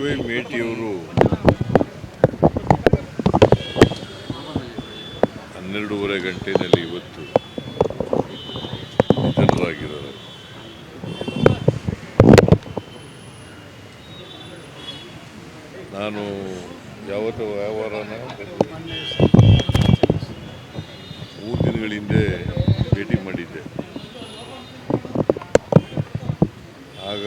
Y ಮೇಟಿಯವರು ಹನ್ನೆರಡೂವರೆ ಗಂಟೆಯಲ್ಲಿ ಇವತ್ತು ನಿಧನರಾಗಿದ್ದಾರೆ. ನಾನು ಯಾವತ್ತು ವ್ಯವಹಾರನ ಮೂರು ದಿನಗಳ ಹಿಂದೆ ಭೇಟಿ ಮಾಡಿದ್ದೆ. ಆಗ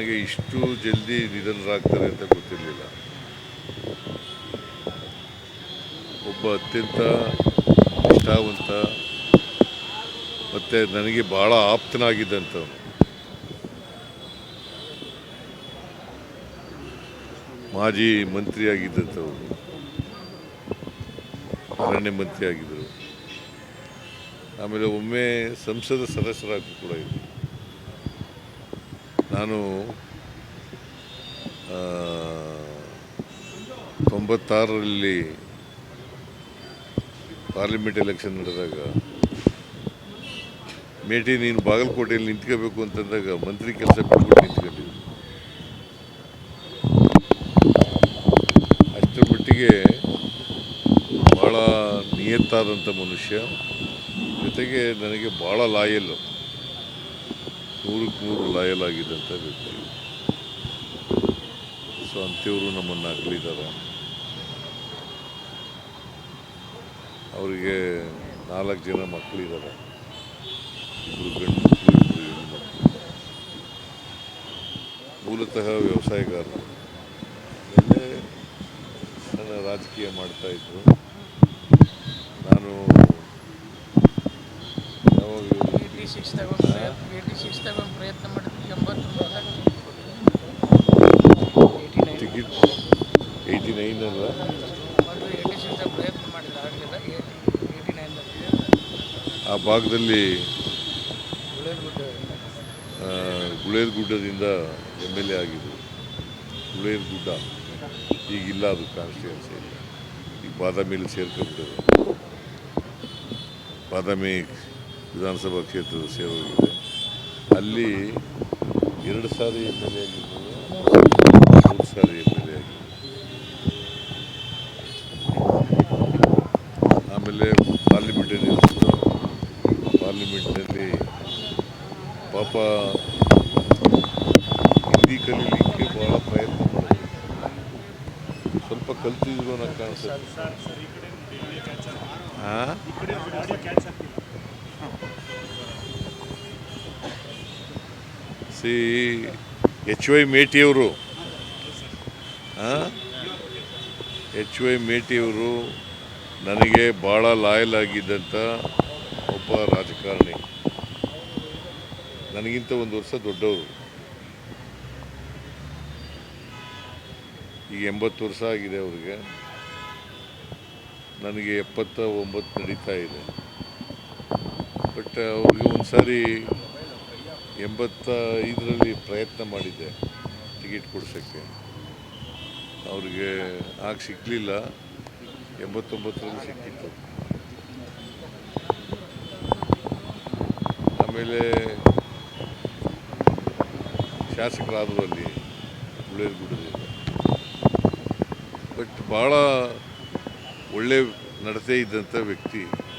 ನನಗೆ ಇಷ್ಟು ಜಲ್ದಿ ನಿಧನರಾಗ್ತಾರೆ ಅಂತ ಗೊತ್ತಿರಲಿಲ್ಲ. ಒಬ್ಬ ಅತ್ಯಂತ ಇಷ್ಟಾವಂತ ಮತ್ತು ನನಗೆ ಭಾಳ ಆಪ್ತನಾಗಿದ್ದಂಥವನು. ಮಾಜಿ ಮಂತ್ರಿಯಾಗಿದ್ದಂಥವ್ರು ಅರಣ್ಯ ಮಂತ್ರಿ ಆಗಿದ್ದರು ಆಮೇಲೆ ಒಮ್ಮೆ ಸಂಸದ ಸದಸ್ಯರಾಗಿ ಕೂಡ ಇದ್ದರು. ನಾನು ತೊಂಬತ್ತಾರರಲ್ಲಿ ಪಾರ್ಲಿಮೆಂಟ್ ಎಲೆಕ್ಷನ್ ನಡೆದಾಗ, ಮೇಟಿ ನೀನು ಬಾಗಲಕೋಟೆಯಲ್ಲಿ ನಿಂತ್ಕೋಬೇಕು ಅಂತಂದಾಗ ಮಂತ್ರಿ ಕೆಲಸ ಬಿಟ್ಬಿಟ್ಟು ನಿಂತ್ಕೊಂಡಿದ್ದೆ ಅಷ್ಟರ ಮಟ್ಟಿಗೆ ಭಾಳ ನಿಯತ್ತಾದಂಥ ಮನುಷ್ಯ. ಜೊತೆಗೆ ನನಗೆ ಭಾಳ ಲಾಯಲ್ಲು. ನೂರಕ್ಕೆ ನೂರು ಲಾಯಲ್ ಆಗಿದ್ದಂಥ ವ್ಯಕ್ತಿ ಸೊ ಅಂಥವರು ನಮ್ಮನ್ನು ಅಗಲಿದ್ದಾರೆ ಅವರಿಗೆ ನಾಲ್ಕು ಜನ ಮಕ್ಕಳಿದ್ದಾರೆ ಇಬ್ಬರು ಗಂಡು ಮಕ್ಕಳು ಇಬ್ಬರು ಹೆಣ್ಣು ಮಕ್ಕಳು ಮೂಲತಃ ವ್ಯವಸಾಯಗಾರರು. ನನ್ನ ರಾಜಕೀಯ ಮಾಡ್ತಾಯಿದ್ರು ನಾನು ಯಾವಾಗ ಏಯ್ಟಿ ಸಿಕ್ಸ್ ತಗೊಂಡು ಏಯ್ಟಿ ಸಿಕ್ಸ್ ತಗೊಂಡು ಪ್ರಯತ್ನ ಮಾಡಿದ್ವಿ ಎಂಬತ್ತು ನೈನ್ ಟಿಕೆಟ್ ಏಯ್ಟಿ ನೈನ್ ಅಲ್ಲ ಏಯ್ಟಿ ಸಿಕ್ಸ್ ಪ್ರಯತ್ನ ಮಾಡಿದ ಆಗಲಿಲ್ಲ ಏಯ್ಟಿ ನೈನ್ದಾಗ ಆ ಭಾಗದಲ್ಲಿ ಗುಳೇರ್ ಗುಡ್ಡದಿಂದ ಎಂ ಎಲ್ ಎ ಆಗಿದ್ದು. ಗುಳೇರ್ ಗುಡ್ಡ ಈಗಿಲ್ಲ ಅದು ಕಾನ್ಸ್ಟಿಟ್ಯೂನ್ಸಿ ಈಗ ಬಾದಾಮಿಯಲ್ಲಿ ಸೇರ್ಕೊಂಡ್ಬಿಟ್ಟಿದೆ ಬಾದಾಮಿ ವಿಧಾನಸಭಾ ಕ್ಷೇತ್ರದ ಸೇವೆಗಿದೆ ಅಲ್ಲಿ ಎರಡು ಸಾರಿ ಎಂ ಎಲ್ ಎ ಆಗಿದ್ದು ಮೂರು ಸಾರಿ ಎಂ ಎಲ್ ಎ ಆಗಿದ್ದು ಆಮೇಲೆ ಪಾರ್ಲಿಮೆಂಟಲ್ಲಿ ಪಾರ್ಲಿಮೆಂಟ್ನಲ್ಲಿ ಪಾಪ ಹಿಂದಿ ಕಲೀಲಿಕ್ಕೆ ಭಾಳ ಪ್ರಯತ್ನ ಮಾಡಿದ್ರು ಸ್ವಲ್ಪ ಕಲ್ತಿದ್ರು ಅನ್ನೋ ಕಾಣಿಸುತ್ತೆ. ಹಾಂ ಸಿ ಎಚ್ ವೈ ಮೇಟಿಯವರು ಎಚ್ ವೈ ಮೇಟಿಯವರು ನನಗೆ ಭಾಳ ಲಾಯಲ್ ಆಗಿದ್ದಂಥ ಒಬ್ಬ ರಾಜಕಾರಣಿ. ನನಗಿಂತ ಒಂದು ವರ್ಷ ದೊಡ್ಡವರು. ಈಗ ಎಂಬತ್ತು ವರ್ಷ ಆಗಿದೆ ಅವ್ರಿಗೆ. ನನಗೆ ಎಪ್ಪತ್ತ ಒಂಬತ್ತು ನಡೀತಾ ಇದೆ. ಬಟ್ ಅವ್ರಿಗೆ ಒಂದು ಸಾರಿ ಎಂಬತ್ತ ಐದರಲ್ಲಿ ಪ್ರಯತ್ನ ಮಾಡಿದ್ದೆ ಟಿಕೆಟ್ ಕೊಡಿಸೋಕ್ಕೆ. ಅವ್ರಿಗೆ ಆಗ ಸಿಗಲಿಲ್ಲ. ಎಂಬತ್ತೊಂಬತ್ತರಲ್ಲಿ ಸಿಕ್ಕಿತ್ತು. ಆಮೇಲೆ ಶಾಸಕರಾದರು ಅಲ್ಲಿ ಬಿಡೋದಿಲ್ಲ ಬಟ್ ಭಾಳ ಒಳ್ಳೆ ನಡತೆ ಇದ್ದಂಥ ವ್ಯಕ್ತಿ.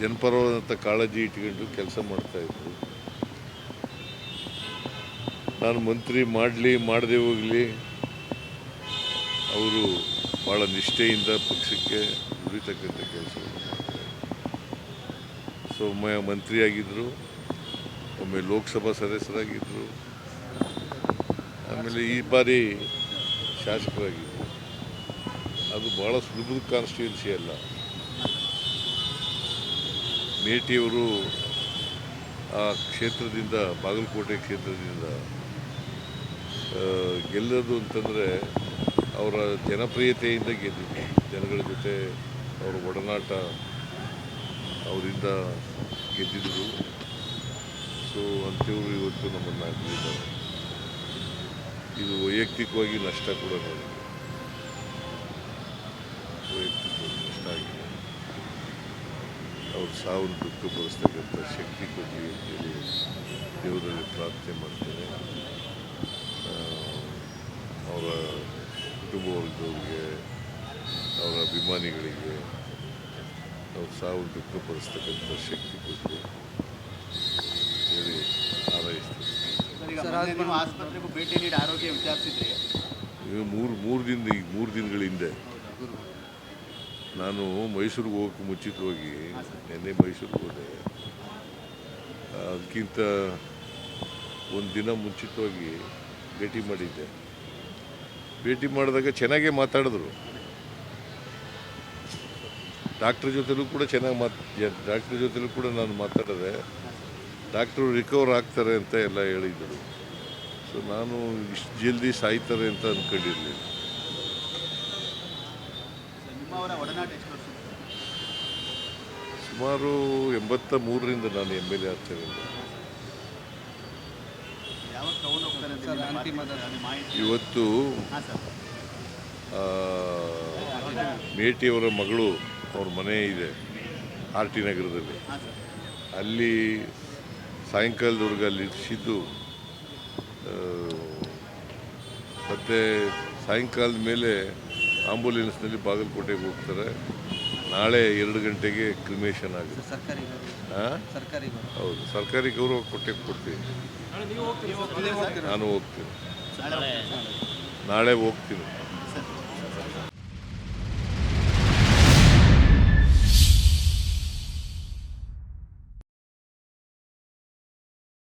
ಜನಪರವಾದಂಥ ಕಾಳಜಿ ಇಟ್ಕೊಂಡು ಕೆಲಸ ಮಾಡ್ತಾಯಿದ್ರು ನಾನು ಮಂತ್ರಿ ಮಾಡಲಿ, ಮಾಡದೆ ಹೋಗಲಿ, ಅವರು ಭಾಳ ನಿಷ್ಠೆಯಿಂದ ಪಕ್ಷಕ್ಕೆ ದುಡಿತಕ್ಕಂಥ ಕೆಲಸ ಸೊ, ಒಮ್ಮೆ ಮಂತ್ರಿಯಾಗಿದ್ದರು ಒಮ್ಮೆ ಲೋಕಸಭಾ ಸದಸ್ಯರಾಗಿದ್ದರು, ಆಮೇಲೆ ಈ ಬಾರಿ ಶಾಸಕರಾಗಿದ್ದರು. ಅದು ಭಾಳ ಸುಲಭದ ಕಾನ್ಸ್ಟಿಟ್ಯೂನ್ಸಿ ಅಲ್ಲ. ಮೇಟಿಯವರು ಆ ಕ್ಷೇತ್ರದಿಂದ, ಬಾಗಲಕೋಟೆ ಕ್ಷೇತ್ರದಿಂದ ಗೆಲ್ಲೋದು ಅಂತಂದರೆ ಅವರ ಜನಪ್ರಿಯತೆಯಿಂದ ಗೆದ್ದಿದ್ದು. ಜನಗಳ ಜೊತೆ ಅವರ ಒಡನಾಟ ಅವರಿಂದ ಗೆದ್ದಿದ್ದರು ಸೊ ಅಂಥವ್ರು ಇವತ್ತು ನಮ್ಮನ್ನು ಇದು ವೈಯಕ್ತಿಕವಾಗಿ ನಷ್ಟ ಕೂಡ ನನಗೆ ವೈಯಕ್ತಿಕವಾಗಿ ನಷ್ಟ ಆಗಿದೆ ಅವ್ರ ಸಾವನ್ನು ದುಃಖಪಡಿಸ್ತಕ್ಕಂಥ ಶಕ್ತಿ ಕೊಡಲಿ ಅಂತೇಳಿ ದೇವರಲ್ಲಿ ಪ್ರಾರ್ಥನೆ ಮಾಡ್ತೇನೆ ಅವರ ಕುಟುಂಬ ವರ್ಗದವ್ರಿಗೆ ಅವರ ಅಭಿಮಾನಿಗಳಿಗೆ ಅವ್ರ ಸಾವು ದುಃಖಪಡಿಸ್ತಕ್ಕಂಥ ಶಕ್ತಿ ಕೊಡಲಿ ಹೇಳಿ ಆಸ್ಪತ್ರೆಗೂ ಭೇಟಿ ನೀಡಿ ಆರೋಗ್ಯ ವಿಚಾರಿಸಿದ್ರಿ. ಈಗ ಮೂರು ಮೂರು ದಿನ ಈಗ ಮೂರು ದಿನಗಳ ಹಿಂದೆ ನಾನು ಮೈಸೂರಿಗೆ ಹೋಗಕ್ಕೆ ಮುಂಚಿತವಾಗಿ ನಿನ್ನೆ ಮೈಸೂರಿಗೆ ಹೋದೆ. ಅದಕ್ಕಿಂತ ಒಂದು ದಿನ ಮುಂಚಿತವಾಗಿ ಭೇಟಿ ಮಾಡಿದ್ದೆ. ಭೇಟಿ ಮಾಡಿದಾಗ ಚೆನ್ನಾಗೇ ಮಾತಾಡಿದ್ರು. ಡಾಕ್ಟ್ರ್ ಜೊತೆಲೂ ಕೂಡ ಚೆನ್ನಾಗಿ ಮಾತು ಡಾಕ್ಟ್ರ್ ಜೊತೆಲೂ ಕೂಡ ನಾನು ಮಾತಾಡಿದೆ, ಡಾಕ್ಟ್ರು ರಿಕವರ್ ಆಗ್ತಾರೆ ಅಂತ ಎಲ್ಲ ಹೇಳಿದ್ದರು ಸೊ ನಾನು ಇಷ್ಟು ಜಲ್ದಿ ಸಾಯ್ತಾರೆ ಅಂತ ಅಂದ್ಕೊಂಡಿರಲಿಲ್ಲ ನಿಮ್ಮವರ ಒಡನಾಟ ಎಷ್ಟು ವರ್ಷ ಸುಮಾರು ಎಂಬತ್ತ ಮೂರರಿಂದ ನಾನು ಎಂ ಎಲ್ ಎ ಆಗ್ತೇನೆ. ಇವತ್ತು ಮೇಟಿಯವರ ಮಗಳು ಅವ್ರ ಮನೆ ಇದೆ ಆರ್ ಟಿ ನಗರದಲ್ಲಿ. ಅಲ್ಲಿ ಸಾಯಂಕಾಲದವರೆಗೆ ಅಲ್ಲಿ ಇರಿಸಿದ್ದು ಮತ್ತು ಸಾಯಂಕಾಲದ ಮೇಲೆ ಆಂಬುಲೆನ್ಸ್ನಲ್ಲಿ ಬಾಗಲಕೋಟೆಗೆ ಹೋಗ್ತಾರೆ. ನಾಳೆ ಎರಡು ಗಂಟೆಗೆ ಕ್ರಿಮೇಷನ್ ಆಗುತ್ತೆ. ಸರ್ಕಾರಿ ಹಾಂ ಸರ್ಕಾರಿ ಹೌದು ಸರ್ಕಾರಿ ಗೌರವ ಕೊಟ್ಟೆ ಕೊಡ್ತೀನಿ. ನಾನು ಹೋಗ್ತೀನಿ. ನಾಳೆ ಹೋಗ್ತೀನಿ.